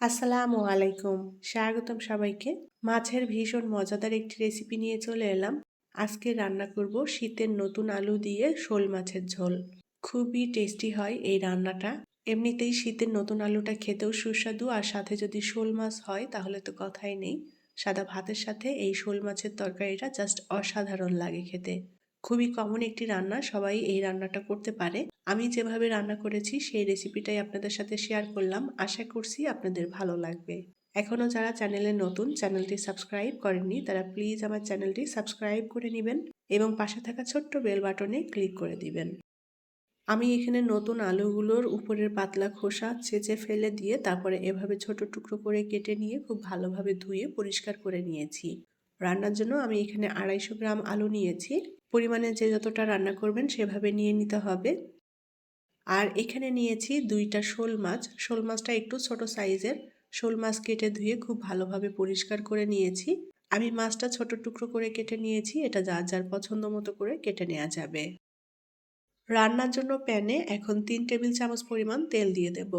আসসালামু আলাইকুম। স্বাগতম সবাইকে। মাছের ভীষণ মজাদার একটি রেসিপি নিয়ে চলে এলাম। আজকে রান্না করব শীতের নতুন আলু দিয়ে শোল মাছের ঝোল। খুবই টেস্টি হয় এই রান্নাটা। এমনিতেই শীতের নতুন আলুটা খেতেও সুস্বাদু আর সাথে যদি শোল মাছ হয় তাহলে তো কথাই নেই। সাদা ভাতের সাথে এই শোল মাছের তরকারিটা জাস্ট অসাধারণ লাগে খেতে। খুবই কমন একটি রান্না, সবাই এই রান্নাটা করতে পারে। আমি যেভাবে রান্না করেছি, সেই রেসিপিটাই আপনাদের সাথে শেয়ার করলাম। আশা করছি আপনাদের ভালো লাগবে। এখনও যারা চ্যানেলে নতুন চ্যানেলটি সাবস্ক্রাইব করেননি, তারা প্লিজ আমার চ্যানেলটি সাবস্ক্রাইব করে নেবেন এবং পাশে থাকা ছোট্ট বেল বাটনে ক্লিক করে দিবেন। আমি এখানে নতুন আলুগুলোর উপরের পাতলা খোসা ছেঁচে ফেলে দিয়ে তারপরে এভাবে ছোট টুকরো করে কেটে নিয়ে খুব ভালোভাবে ধুয়ে পরিষ্কার করে নিয়েছি। রান্নার জন্য আমি এখানে আড়াইশো গ্রাম আলু নিয়েছি। পরিমাণে যে যতটা রান্না করবেন সেভাবে নিয়ে নিতে হবে। আর এখানে নিয়েছি দুইটা শোল মাছ। শোল মাছটা একটু ছোট সাইজের। শোল মাছ কেটে ধুয়ে খুব ভালোভাবে পরিষ্কার করে নিয়েছি। আমি মাছটা ছোট টুকরো করে কেটে নিয়েছি। এটা যার যার পছন্দ মতো করে কেটে নেওয়া যাবে। রান্নার জন্য প্যানে এখন তিন টেবিল চামচ পরিমাণ তেল দিয়ে দেব।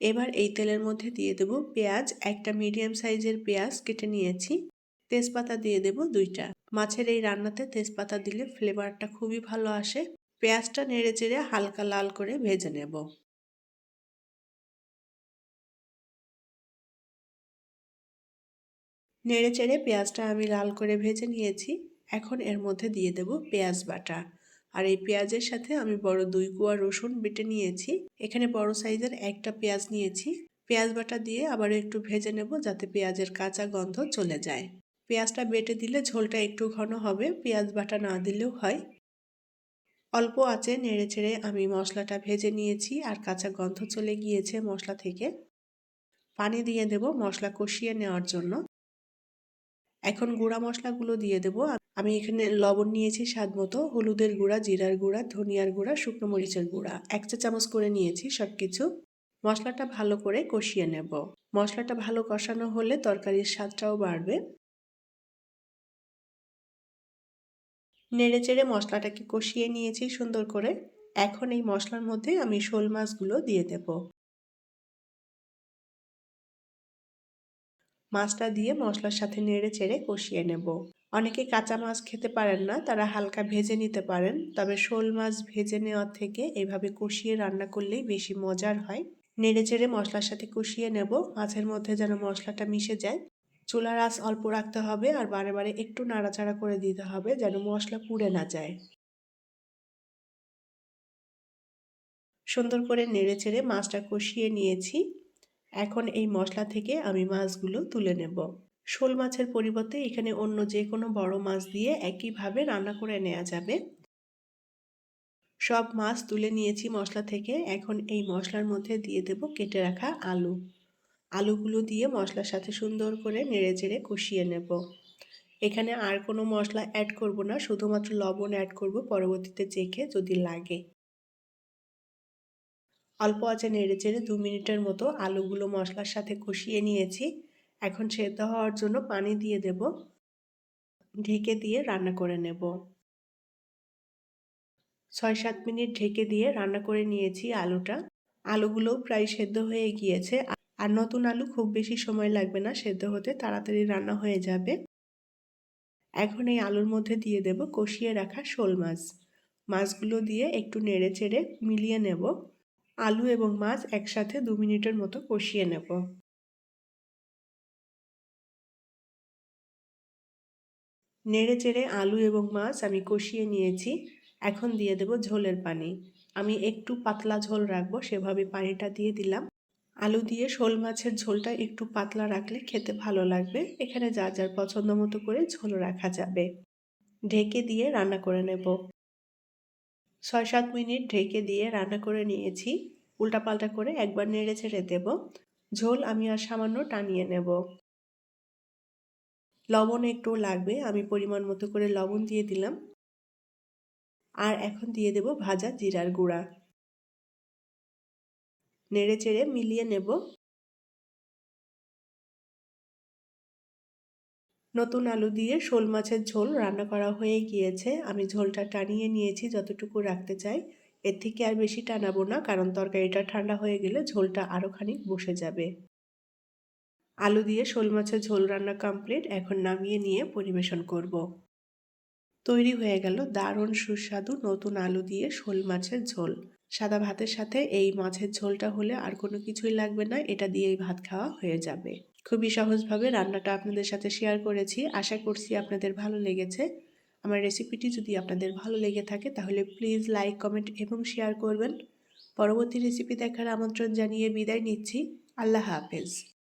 এবার এই তেলের মধ্যে দিয়ে দেব পেঁয়াজ। একটা মিডিয়াম সাইজের পেঁয়াজ কেটে নিয়েছি। তেজপাতা দিয়ে দেব দুইটা। মাছের এই রান্নাতে তেজপাতা দিলে ফ্লেভারটা খুবই ভালো আসে। পেঁয়াজটা নেড়ে চেড়ে হালকা লাল করে ভেজে নেব। নেড়ে চেড়ে পেঁয়াজটা আমি লাল করে ভেজে নিয়েছি। এখন এর মধ্যে দিয়ে দেব পেঁয়াজ বাটা। আর এই পেঁয়াজের সাথে আমি বড় দুই কুয়া রসুন বেটে নিয়েছি। এখানে বড় সাইজের একটা পেঁয়াজ নিয়েছি। পেঁয়াজ বাটা দিয়ে আবার একটু ভেজে নেব যাতে পেঁয়াজের কাঁচা গন্ধ চলে যায়। পেঁয়াজটা বেটে দিলে ঝোলটা একটু ঘন হবে, পেঁয়াজ বাটা না দিলেও হয়। অল্প আঁচে নেড়ে চেড়ে আমি মশলাটা ভেজে নিয়েছি আর কাঁচা গন্ধ চলে গিয়েছে মশলা থেকে। পানি দিয়ে দেব মশলা কষিয়ে নেওয়ার জন্য। এখন গুঁড়া মশলাগুলো দিয়ে দেব। আমি এখানে লবণ নিয়েছি স্বাদ মতো, হলুদের গুঁড়া, জিরার গুঁড়া, ধনিয়ার গুঁড়া, শুকনো মরিচের গুঁড়া। এক চা চামচ করে নিয়েছি সব কিছু মশলাটা ভালো করে কষিয়ে নেব। মশলাটা ভালো কষানো হলে তরকারির স্বাদটাও বাড়বে। নেড়ে চেড়ে মশলাটাকে কষিয়ে নিয়েছি সুন্দর করে। এখন এই মশলার মধ্যে আমি শোল মাছগুলো দিয়ে দেব। মাছটা দিয়ে মশলার সাথে নেড়ে চেড়ে কষিয়ে নেব। অনেকে কাঁচা মাছ খেতে পারেন না, তারা হালকা ভেজে নিতে পারেন। তবে শোল মাছ ভেজে নেওয়ার থেকে এভাবে কষিয়ে রান্না করলেই বেশি মজার হয়। নেড়ে চেড়ে মশলার সাথে কষিয়ে নেব। মাছের মধ্যে যেন মশলাটা মিশে যায়। চুলার আঁচ অল্প রাখতে হবে আর বারে বারে একটু নাড়াচাড়া করে দিতে হবে যেন মশলা পুড়ে না যায়। সুন্দর করে নেড়ে চেড়ে মাছটা কষিয়ে নিয়েছি। এখন এই মশলা থেকে আমি মাছগুলো তুলে নেব। শোল মাছের পরিবর্তে এখানে অন্য যে কোনো বড় মাছ দিয়ে একইভাবে রান্না করে নেওয়া যাবে। সব মাছ তুলে নিয়েছি মশলা থেকে। এখন এই মশলার মধ্যে দিয়ে দেব কেটে রাখা আলু। আলুগুলো দিয়ে মশলার সাথে সুন্দর করে নেড়ে চেড়ে কষিয়ে নেব। এখানে আর কোনো মশলা অ্যাড করব না, শুধুমাত্র লবণ অ্যাড করব পরবর্তীতে চেখে যদি লাগে। অল্প আছে নেড়ে চেড়ে দু মিনিটের মতো আলুগুলো মশলার সাথে কষিয়ে নিয়েছি। এখন সেদ্ধ হওয়ার জন্য পানি দিয়ে দেব। ঢেকে দিয়ে রান্না করে নেব। ছয় সাত মিনিট ঢেকে দিয়ে রান্না করে নিয়েছি আলুটা। আলুগুলো প্রায় সেদ্ধ হয়ে গিয়েছে। আর নতুন আলু খুব বেশি সময় লাগবে না, সেদ্ধ হতে তাড়াতাড়ি রান্না হয়ে যাবে। এখন এই আলুর মধ্যে দিয়ে দেব কষিয়ে রাখা শোল মাছ। মাছগুলো দিয়ে একটু নেড়ে চেড়ে মিলিয়ে নেব। আলু এবং মাছ একসাথে দু মিনিটের মতো কষিয়ে নেব। নেড়ে চেড়ে আলু এবং মাছ আমি কষিয়ে নিয়েছি। এখন দিয়ে দেব ঝোলের পানি। আমি একটু পাতলা ঝোল রাখব, সেভাবে পানিটা দিয়ে দিলাম। আলু দিয়ে শোল মাছের ঝোলটা একটু পাতলা রাখলে খেতে ভালো লাগবে। এখানে যা যার পছন্দ মতো করে ঝোল রাখা যাবে। ঢেকে দিয়ে রান্না করে নেব। ছয় সাত মিনিট ঢেকে দিয়ে রান্না করে নিয়েছি। উল্টাপাল্টা করে একবার নেড়ে ছেড়ে দেব। ঝোল আমি আর সামান্য টানিয়ে নেব। লবণ একটু লাগবে, আমি পরিমাণ মতো করে লবণ দিয়ে দিলাম। আর এখন দিয়ে দেব ভাজা জিরার গুঁড়া। নেড়ে চেড়ে মিলিয়ে নেব। নতুন আলু দিয়ে শোল মাছের ঝোল রান্না করা হয়ে গিয়েছে। আমি ঝোলটা টানিয়ে নিয়েছি যতটুকু রাখতে চাই। এর থেকে আর বেশি টানাবো না, কারণ তরকারিটা ঠান্ডা হয়ে গেলে ঝোলটা আরও খানিক বসে যাবে। আলু দিয়ে শোল মাছের ঝোল রান্না কমপ্লিট, এখন নামিয়ে নিয়ে পরিবেশন করব। তৈরি হয়ে গেল দারুণ সুস্বাদু নতুন আলু দিয়ে শোল মাছের ঝোল। সাদা ভাতের সাথে এই মাছের ঝোলটা হলে আর কোনো কিছুই লাগবে না, এটা দিয়েই ভাত খাওয়া হয়ে যাবে। খুবই সহজভাবে রান্নাটা আপনাদের সাথে শেয়ার করেছি, আশা করছি আপনাদের ভালো লেগেছে। আমার রেসিপিটি যদি আপনাদের ভালো লেগে থাকে তাহলে প্লিজ লাইক কমেন্ট এবং শেয়ার করবেন। পরবর্তী রেসিপি দেখার আমন্ত্রণ জানিয়ে বিদায় নিচ্ছি। আল্লাহ হাফেজ।